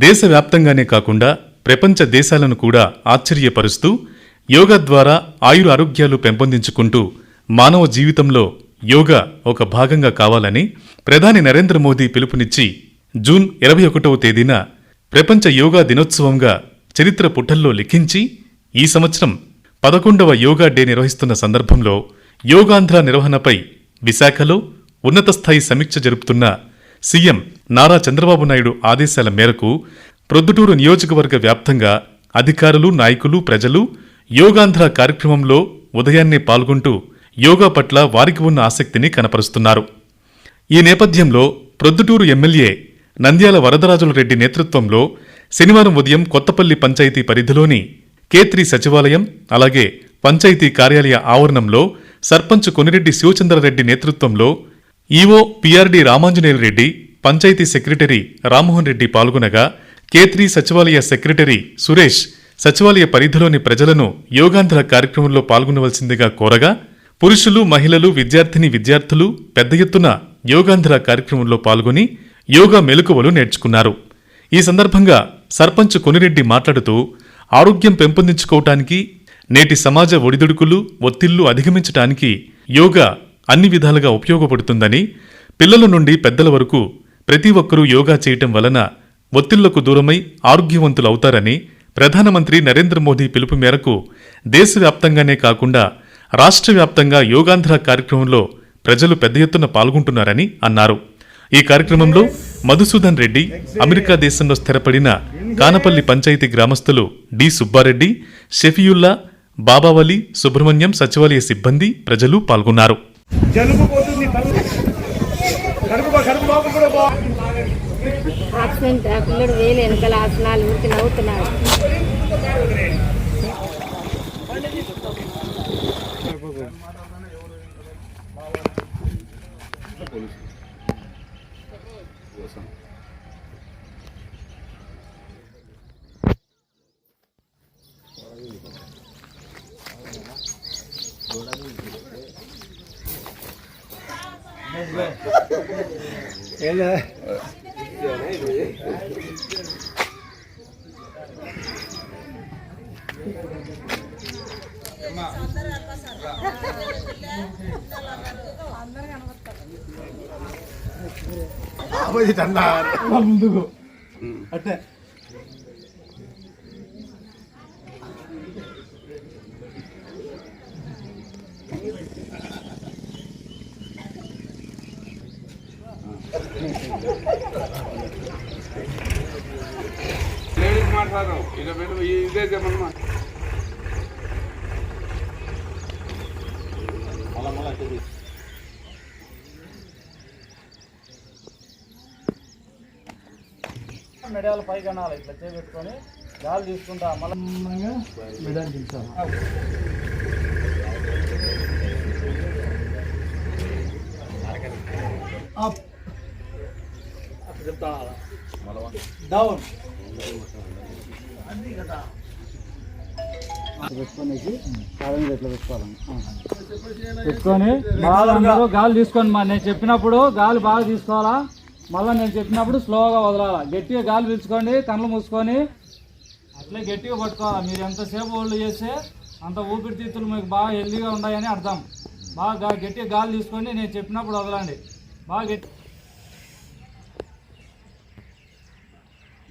దేశవ్యాప్తంగానే కాకుండా ప్రపంచ దేశాలను కూడా ఆశ్చర్యపరుస్తూ యోగా ద్వారా ఆయుర ఆరోగ్యాలు పెంపొందించుకుంటూ మానవ జీవితంలో యోగా ఒక భాగంగా కావాలని ప్రధాని నరేంద్ర మోదీ పిలుపునిచ్చి జూన్ ఇరవై ఒకటవ తేదీన ప్రపంచ యోగా దినోత్సవంగా చరిత్ర పుటల్లో లిఖించి ఈ సంవత్సరం పదకొండవ యోగా డే నిర్వహిస్తున్న సందర్భంలో యోగాంధ్ర నిర్వహణపై విశాఖలో ఉన్నత స్థాయి సమీక్ష జరుపుతున్న సీఎం నారా చంద్రబాబు నాయుడు ఆదేశాల మేరకు ప్రొద్దుటూరు నియోజకవర్గ వ్యాప్తంగా అధికారులు నాయకులు ప్రజలు యోగాంధ్ర కార్యక్రమంలో ఉదయాన్నే పాల్గొంటూ యోగా పట్ల వారికి ఉన్న ఆసక్తిని కనపరుస్తున్నారు. ఈ నేపథ్యంలో ప్రొద్దుటూరు ఎమ్మెల్యే నంద్యాల వరదరాజుల రెడ్డి నేతృత్వంలో శనివారం ఉదయం కొత్తపల్లి పంచాయతీ పరిధిలోని కేత్రి సచివాలయం అలాగే పంచాయతీ కార్యాలయ ఆవరణంలో సర్పంచ్ కొనిరెడ్డి శివచంద్రరెడ్డి నేతృత్వంలో EO PRD Ramanjaneyulu Reddy panchayat secretary Rammohan Reddy పాల్గొనగా కేత్రి సచివాలయ సెక్రటరీ సురేష్ సచివాలయ పరిధిలోని ప్రజలను యోగాంధ్ర కార్యక్రమంలో పాల్గొనవలసిందిగా కోరగా పురుషులు మహిళలు విద్యార్థిని విద్యార్థులు పెద్ద ఎత్తున యోగాంధ్ర కార్యక్రమంలో పాల్గొని యోగా మెలకువలు నేర్చుకున్నారు. ఈ సందర్భంగా సర్పంచ్ కొనిరెడ్డి మాట్లాడుతూ ఆరోగ్యం పెంపొందించుకోవటానికి నేటి సమాజ ఒడిదుడుకులు ఒత్తిళ్ళు అధిగమించటానికి యోగా అన్ని విధాలుగా ఉపయోగపడుతుందని పిల్లల నుండి పెద్దల వరకు ప్రతి ఒక్కరూ యోగా చేయటం వలన ఒత్తిళ్ళకు దూరమై ఆరోగ్యవంతులవుతారని ప్రధానమంత్రి నరేంద్ర మోదీ పిలుపు మేరకు దేశవ్యాప్తంగానే కాకుండా రాష్ట్ర వ్యాప్తంగా యోగాంధ్ర కార్యక్రమంలో ప్రజలు పెద్ద ఎత్తున పాల్గొంటున్నారని అన్నారు. ఈ కార్యక్రమంలో మధుసూదన్ రెడ్డి అమెరికా దేశంలో స్థిరపడిన కానపల్లి పంచాయతీ గ్రామస్తులు డి. సుబ్బారెడ్డి షెఫియుల్లా బాబావలి సుబ్రహ్మణ్యం సచివాలయ సిబ్బంది ప్రజలు పాల్గొన్నారు. యాక్సిడెంట్ ఆ పిల్లడు వేలు వెనకాల ఆసనాలు ఊరికి నవ్వుతున్నాడు అబ్బాయి ముందుకు. అంటే లేడీస్ మీరు ఇదే చెప్పమన్నమా మెడల్ పైకి అనాలి ఇట్లా చేపెట్టుకొని గాలి తీసుకుంటా మళ్ళీ మెడల్ తీసాము అప్. డౌన్. పెట్టుకొని బాగా అందరూ గాలి తీసుకోండి మా నేను చెప్పినప్పుడు గాలి బాగా తీసుకోవాలా? మళ్ళీ నేను చెప్పినప్పుడు స్లోగా వదలాలా. గట్టిగా గాలి పీల్చుకోండి కళ్ళు మూసుకొని అట్లే గట్టిగా పట్టుకోవాలి. మీరు ఎంతసేపు ఒళ్ళు చేస్తే అంత ఊపిరితిత్తులు మీకు బాగా హెల్దీగా ఉన్నాయని అర్థం. బాగా గట్టిగా గాలి తీసుకోండి నేను చెప్పినప్పుడు వదలండి. బాగా గట్టి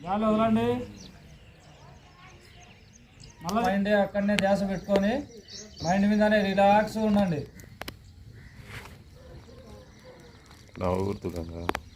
గాలి వదలండి. మళ్ళీ మైండ్ అక్కడనే ధ్యాస పెట్టుకొని మైండ్ మీదనే రిలాక్స్ ఉండండి. ఇది లాస్ట్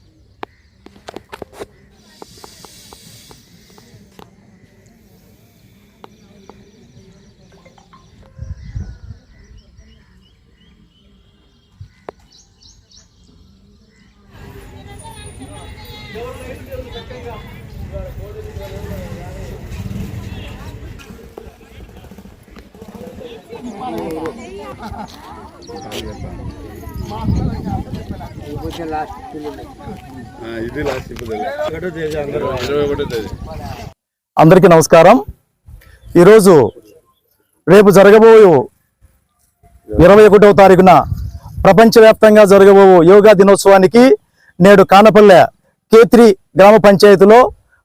అందరికీ నమస్కారం. ఈరోజు రేపు జరగబోయే ఇరవై ఒకటవ తారీఖున ప్రపంచవ్యాప్తంగా జరగబో యోగా దినోత్సవానికి నేడు కానపల్లె కేత్రి గ్రామ పంచాయతీలో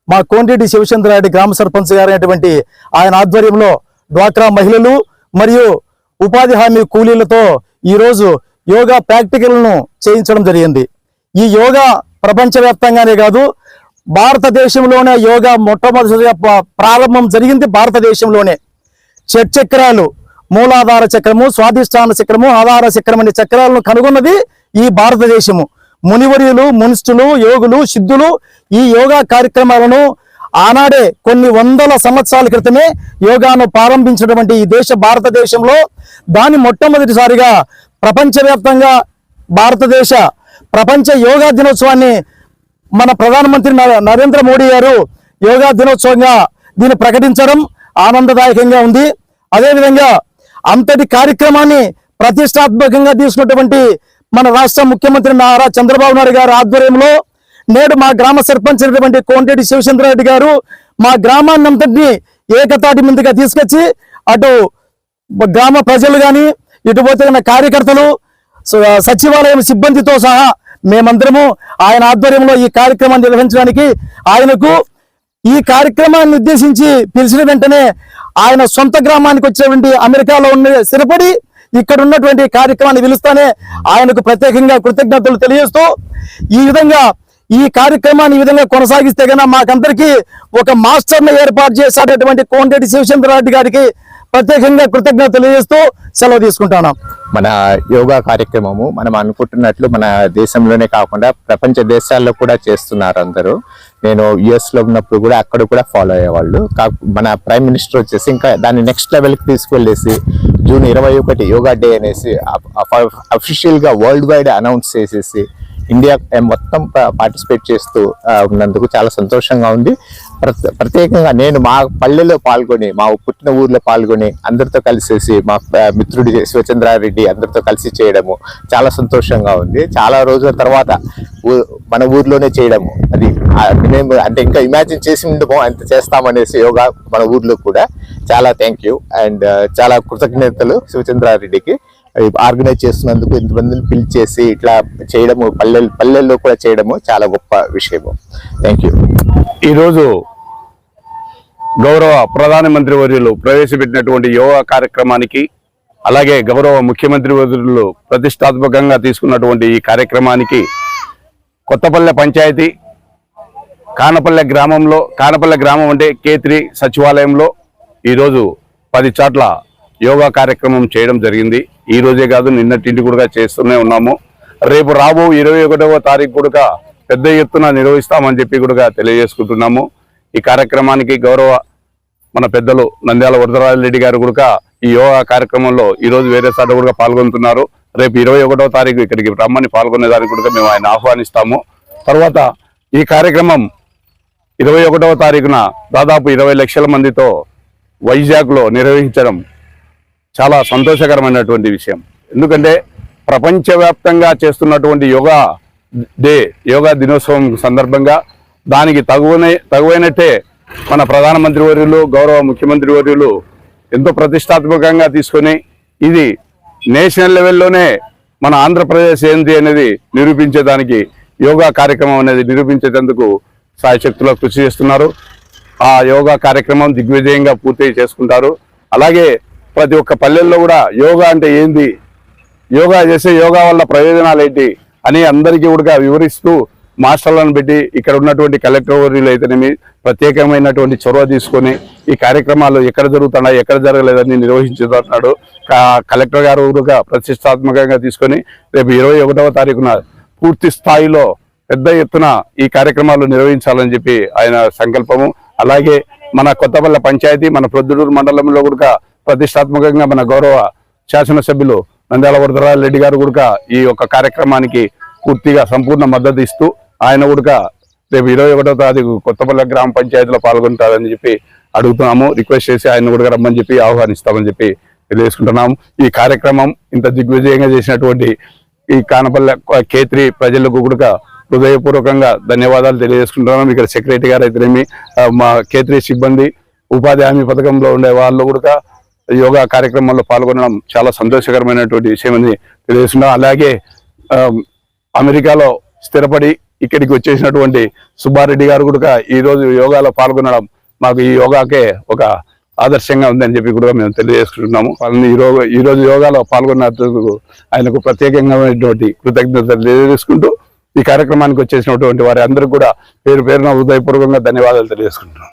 మా కోంటిరెడ్డి శివచంద్రారెడ్డి గ్రామ సర్పంచ్ గారైనటువంటి ఆయన ఆధ్వర్యంలో డ్వాక్రా మహిళలు మరియు ఉపాధి హామీ కూలీలతో ఈరోజు యోగా ప్రాక్టికల్ను చేయించడం జరిగింది. ఈ యోగా ప్రపంచవ్యాప్తంగానే కాదు భారతదేశంలోనే యోగా మొట్టమొదటిగా ప్రారంభం జరిగింది భారతదేశంలోనే. షట్చక్రాలు మూలాధార చక్రము స్వాధిష్టాన చక్రము ఆధార చక్రం అనే చక్రాలను కనుగొన్నది ఈ భారతదేశము. మునివర్యులు మునిష్ఠులు యోగులు సిద్ధులు ఈ యోగా కార్యక్రమాలను ఆనాడే కొన్ని వందల సంవత్సరాల క్రితమే యోగాను ప్రారంభించినటువంటి ఈ దేశ భారతదేశంలో దాని మొట్టమొదటిసారిగా ప్రపంచవ్యాప్తంగా భారతదేశ ప్రపంచ యోగా దినోత్సవాన్ని మన ప్రధానమంత్రి నరేంద్ర మోడీ గారు యోగా దినోత్సవంగా దీన్ని ప్రకటించడం ఆనందదాయకంగా ఉంది. అదేవిధంగా అంతటి కార్యక్రమాన్ని ప్రతిష్టాత్మకంగా తీసుకున్నటువంటి మన రాష్ట్ర ముఖ్యమంత్రి నారా చంద్రబాబు నాయుడు గారి ఆధ్వర్యంలో నేడు మా గ్రామ సర్పంచ్ అయినటువంటి కోంటేటి శివచంద్రారెడ్డి గారు మా గ్రామాన్ని అంతటినీ ఏకతాటి ముందుగా తీసుకొచ్చి అటు గ్రామ ప్రజలు కానీ ఇటుపోతే కార్యకర్తలు సచివాలయం సిబ్బందితో సహా మేమందరము ఆయన ఆధ్వర్యంలో ఈ కార్యక్రమాన్ని నిర్వహించడానికి ఆయనకు ఈ కార్యక్రమాన్ని ఉద్దేశించి పిలిచిన వెంటనే ఆయన సొంత గ్రామానికి వచ్చేటువంటి అమెరికాలో ఉన్న స్థిరపడి ఇక్కడ ఉన్నటువంటి కార్యక్రమాన్ని పిలుస్తానే ఆయనకు ప్రత్యేకంగా కృతజ్ఞతలు తెలియజేస్తూ ఈ విధంగా ఈ కార్యక్రమాన్ని ఈ విధంగా కొనసాగిస్తే కన్నా మాకందరికీ ఒక మాస్టర్ని ఏర్పాటు చేసేటటువంటి కోంటేటి శివచంద్రారెడ్డి గారికి ప్రత్యేకంగా కృతజ్ఞతలు తెలియజేస్తూ సెలవు తీసుకుంటాను మన యోగా కార్యక్రమము మనం అనుకుంటున్నట్లు మన దేశంలోనే కాకుండా ప్రపంచ దేశాల్లో కూడా చేస్తున్నారు అందరూ. నేను యుఎస్లో ఉన్నప్పుడు కూడా అక్కడ కూడా ఫాలో అయ్యేవాళ్ళు. మన ప్రైమ్ మినిస్టర్ వచ్చేసి ఇంకా దాన్ని నెక్స్ట్ లెవెల్కి తీసుకెళ్ళేసి జూన్ ఇరవై ఒకటి యోగా డే అనేసి అఫీషియల్గా వరల్డ్ వైడ్ అనౌన్స్ చేసేసి ఇండియా మొత్తం పార్టిసిపేట్ చేస్తూ ఉన్నందుకు చాలా సంతోషంగా ఉంది. ప్రత్యేకంగా నేను మా పల్లెలో పాల్గొని మా పుట్టిన ఊర్లో పాల్గొని అందరితో కలిసేసి మా మిత్రుడి శివచంద్రారెడ్డి అందరితో కలిసి చేయడము చాలా సంతోషంగా ఉంది. చాలా రోజుల తర్వాత మన ఊర్లోనే చేయడము. అది మేము అంటే ఇంకా ఇమాజిన్ చేసి ఉండము అంత చేస్తామనేసి యోగా మన ఊర్లో కూడా. చాలా థ్యాంక్ యూ అండ్ చాలా కృతజ్ఞతలు శివచంద్రారెడ్డికి. ఆర్గనైజ్ చేస్తున్నందుకు ఇంతమందిని పిలిచేసి ఇట్లా చేయడము పల్లె పల్లెల్లో కూడా చేయడము చాలా గొప్ప విషయము. థ్యాంక్ యూ ఈరోజు గౌరవ ప్రధానమంత్రి వర్యులు ప్రవేశపెట్టినటువంటి యోగా కార్యక్రమానికి అలాగే గౌరవ ముఖ్యమంత్రి వర్యులు ప్రతిష్టాత్మకంగా తీసుకున్నటువంటి ఈ కార్యక్రమానికి కొత్తపల్లె పంచాయతీ కానపల్లె గ్రామంలో కానపల్లె గ్రామం అంటే కేత్రి సచివాలయంలో ఈరోజు పది చోట్ల యోగా కార్యక్రమం చేయడం జరిగింది. ఈ రోజే కాదు నిన్నటింటి కూడా చేస్తూనే ఉన్నాము. రేపు రాబో ఇరవై ఒకటవ తారీఖు కూడా పెద్ద ఎత్తున నిర్వహిస్తామని చెప్పి కూడా తెలియజేసుకుంటున్నాము. ఈ కార్యక్రమానికి గౌరవ మన పెద్దలు నంద్యాల వరదరాజరెడ్డి గారు కూడా ఈ యోగా కార్యక్రమంలో ఈరోజు వేరే సార్లు కూడా పాల్గొంటున్నారు. రేపు ఇరవై ఒకటవ తారీఖు ఇక్కడికి రమ్మని పాల్గొనేదానికి కూడా మేము ఆయన ఆహ్వానిస్తాము. తర్వాత ఈ కార్యక్రమం ఇరవై ఒకటవ తారీఖున దాదాపు ఇరవై లక్షల మందితో వైజాగ్లో నిర్వహించడం చాలా సంతోషకరమైనటువంటి విషయం. ఎందుకంటే ప్రపంచవ్యాప్తంగా చేస్తున్నటువంటి యోగా డే యోగా దినోత్సవం సందర్భంగా దానికి తగువనే తగువైనట్టే మన ప్రధానమంత్రి వర్యులు గౌరవ ముఖ్యమంత్రి వర్యులు ఎంతో ప్రతిష్టాత్మకంగా తీసుకొని ఇది నేషనల్ లెవెల్లోనే మన ఆంధ్రప్రదేశ్ ఏంది అనేది నిరూపించేదానికి యోగా కార్యక్రమం అనేది నిరూపించేటందుకు సాయశక్తులో కృషి చేస్తున్నారు. ఆ యోగా కార్యక్రమం దిగ్విజయంగా పూర్తి చేసుకుంటారు. అలాగే ప్రతి ఒక్క పల్లెల్లో కూడా యోగా అంటే ఏంది? యోగా చేసే యోగా వల్ల ప్రయోజనాలు ఏంటి? అని అందరికీ కూడా వివరిస్తూ మాస్టర్లను పెట్టి ఇక్కడ ఉన్నటువంటి కలెక్టర్ వర్యులు అయితేనేమి ప్రత్యేకమైనటువంటి చొరవ తీసుకొని ఈ కార్యక్రమాలు ఎక్కడ జరుగుతున్నాయి ఎక్కడ జరగలేదని నిర్వహించుతున్నాడు. కలెక్టర్ గారు కూడా ప్రతిష్టాత్మకంగా తీసుకొని రేపు ఇరవై ఒకటవ తారీఖున పూర్తి స్థాయిలో పెద్ద ఎత్తున ఈ కార్యక్రమాలు నిర్వహించాలని చెప్పి ఆయన సంకల్పము. అలాగే మన కొత్తపల్లె పంచాయతీ మన ప్రొద్దుటూరు మండలంలో కూడా ప్రతిష్టాత్మకంగా మన గౌరవ శాసనసభ్యులు నంద్యాల వరదరాజు రెడ్డి గారు కూడా ఈ యొక్క కార్యక్రమానికి పూర్తిగా సంపూర్ణ మద్దతు ఇస్తూ ఆయన కూడా రేపు ఇరవై ఒకటో తారీఖు కొత్తపల్లి గ్రామ పంచాయతీలో పాల్గొంటారని చెప్పి అడుగుతున్నాము. రిక్వెస్ట్ చేసి ఆయన కూడా రమ్మని చెప్పి ఆహ్వానిస్తామని చెప్పి తెలియజేసుకుంటున్నాము. ఈ కార్యక్రమం ఇంత దిగ్విజయంగా చేసినటువంటి ఈ కానపల్లె కేత్రి ప్రజలకు కూడా హృదయపూర్వకంగా ధన్యవాదాలు తెలియజేసుకుంటున్నాం ఇక్కడ సెక్రటరీ గారు అయితేనేమి మా కేత్రి సిబ్బంది ఉపాధి హామీ పథకంలో ఉండే వాళ్ళు కూడా యోగా కార్యక్రమంలో పాల్గొనడం చాలా సంతోషకరమైనటువంటి విషయం అని తెలియజేస్తున్నాం. అలాగే అమెరికాలో స్థిరపడి ఇక్కడికి వచ్చేసినటువంటి సుబ్బారెడ్డి గారు కూడా ఈరోజు యోగాలో పాల్గొనడం మాకు ఈ యోగాకే ఒక ఆదర్శంగా ఉందని చెప్పి కూడా మేము తెలియజేసుకుంటున్నాము. వాళ్ళని ఈ రోజు యోగాలో పాల్గొన్నందుకు ఆయనకు ప్రత్యేకంగామైనటువంటి కృతజ్ఞతలు తెలియజేసుకుంటూ ఈ కార్యక్రమానికి వచ్చేసినటువంటి వారి అందరూ కూడా పేరు పేరున హృదయపూర్వకంగా ధన్యవాదాలు తెలియజేసుకుంటున్నాం.